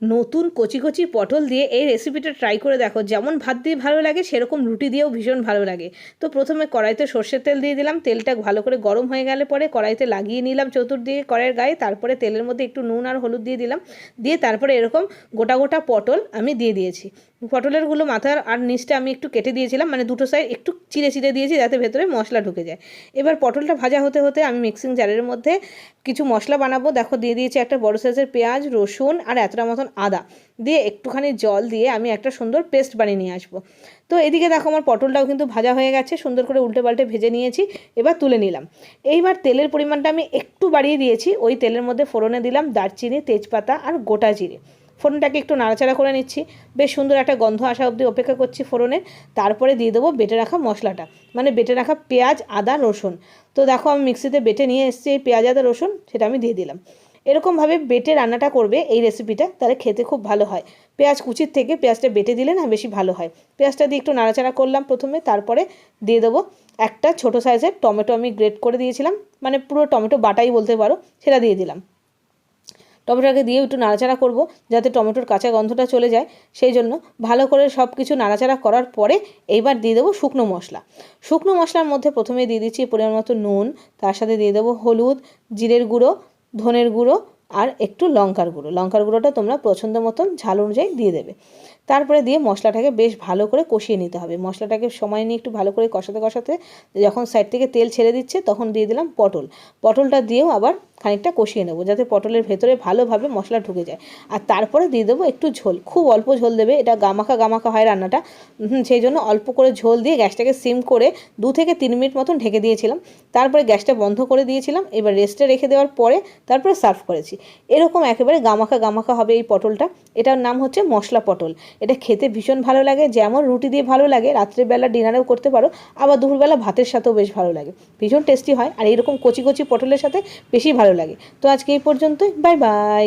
নতুন কচি কচি পটল দিয়ে এই রেসিপিটা ট্রাই করে দেখো। যেমন ভাত দিয়ে ভালো লাগে, সেরকম রুটি দিয়েও ভীষণ ভালো লাগে। তো প্রথমে কড়াইতে সর্ষের তেল দিয়ে দিলাম। তেলটা ভালো করে গরম হয়ে গেলে পরে কড়াইতে লাগিয়ে নিলাম চতুর্দিকে কড়াইয়ের গায়ে। তারপরে তেলের মধ্যে একটু নুন আর হলুদ দিয়ে দিলাম। দিয়ে তারপরে এরকম গোটা গোটা পটল আমি দিয়ে দিয়েছি। পটলেরগুলো মাথার আর নিচটা আমি একটু কেটে দিয়েছিলাম। মানে দুটো সাইড একটু চিড়ে চিড়ে দিয়েছি যাতে ভেতরে মশলা ঢুকে যায়। এবার পটলটা ভাজা হতে হতে আমি মিক্সিং জারের মধ্যে কিছু মশলা বানাবো। দেখো, দিয়ে দিয়েছি একটা বড় সাইজের পেঁয়াজ, রসুন আর এতটা মতন আদা। দিয়ে একটুখানি জল দিয়ে আমি একটা সুন্দর পেস্ট বানিয়ে নিয়ে আসব। তো এদিকে দেখো আমার পটলটাও কিন্তু ভাজা হয়ে গেছে, সুন্দর করে উল্টে পাল্টে ভেজে নিয়েছি, এবার তুলে নিলাম। এইবার তেলের পরিমাণটা আমি একটু বাড়িয়ে দিয়েছি, ওই তেলের মধ্যে ফোড়নে দিলাম দারচিনি, তেজপাতা আর গোটা জিরে। ফোড়নটাকে একটু নাড়াচাড়া করে নিচ্ছি, বেশ সুন্দর একটা গন্ধ আসা অবধি অপেক্ষা করছি ফোড়নের তারপরে দিয়ে দেবো বেটে রাখা মশলাটা মানে বেটে রাখা পেঁয়াজ, আদা, রসুন। তো দেখো আমি মিক্সিতে বেটে নিয়ে এসেছি, এই পেঁয়াজ, আদা, রসুন, সেটা আমি দিয়ে দিলাম। এরকমভাবে বেটে রান্নাটা করবে এই রেসিপিটা তাহলে খেতে খুব ভালো হয়। পেঁয়াজ কুচির থেকে পেঁয়াজটা বেটে দিলে না বেশি ভালো হয়। পেঁয়াজটা দিয়ে একটু নাড়াচাড়া করলাম প্রথমে, তারপরে দিয়ে দেবো একটা ছোটো সাইজের টমেটো আমি গ্রেট করে দিয়েছিলাম। মানে পুরো টমেটো বাটাই বলতে পারো, সেটা দিয়ে দিলাম। টমেটোটাকে দিয়ে একটু নাড়াচাড়া করব, যাতে টমেটোর কাঁচা গন্ধটা চলে যায়। সেই জন্য ভালো করে সব কিছু নাড়াচাড়া করার পরে এইবার দিয়ে দেবো শুকনো মশলা। শুকনো মশলার মধ্যে প্রথমে দিয়ে দিচ্ছি পরিমাণ মতো নুন, তার সাথে দিয়ে দেবো হলুদ, জিরের গুঁড়ো ধনের গুঁড়ো আর একটু লঙ্কার গুঁড়ো। লঙ্কার গুঁড়োটা তোমরা পছন্দ মতন ঝাল অনুযায়ী দিয়ে দেবে। তারপরে দিয়ে মশলাটাকে বেশ ভালো করে কষিয়ে নিতে হবে। মশলাটাকে সময় নিয়ে একটু ভালো করে কষাতে কষাতে যখন সাইড থেকে তেল ছেড়ে দিচ্ছে, তখন দিয়ে দিলাম পটল। পটলটা দিয়েও আবার খানিকটা কষিয়ে নেব যাতে পটলের ভেতরে ভালোভাবে মশলা ঢুকে যায়। আর তারপরে দিয়ে দেবো একটু ঝোল, খুব অল্প ঝোল দেবে, এটা গামাখা গামাখা হয় রান্নাটা। সেই জন্য অল্প করে ঝোল দিয়ে গ্যাসটাকে সিম করে দু থেকে তিন মিনিট মতন ঢেকে দিয়েছিলাম। তারপরে গ্যাসটা বন্ধ করে দিয়েছিলাম, এবার রেস্টে রেখে দেওয়ার পরে তারপরে সার্ভ করেছি। এরকম একেবারে গামাখা গামাখা হবে এই পটলটা। এটার নাম হচ্ছে মশলা পটল। এটা খেতে ভীষণ ভালো লাগে, যেমন রুটি দিয়ে ভালো লাগে, রাত্রিবেলা ডিনারেও করতে পারো, আবার দুপুরবেলা ভাতের সাথেও বেশ ভালো লাগে। ভীষণ টেস্টি হয়, আর এরকম কচি কচি পটলের সাথে বেশি ভালো লাগে। তো আজকে এই পর্যন্তই বাই বাই।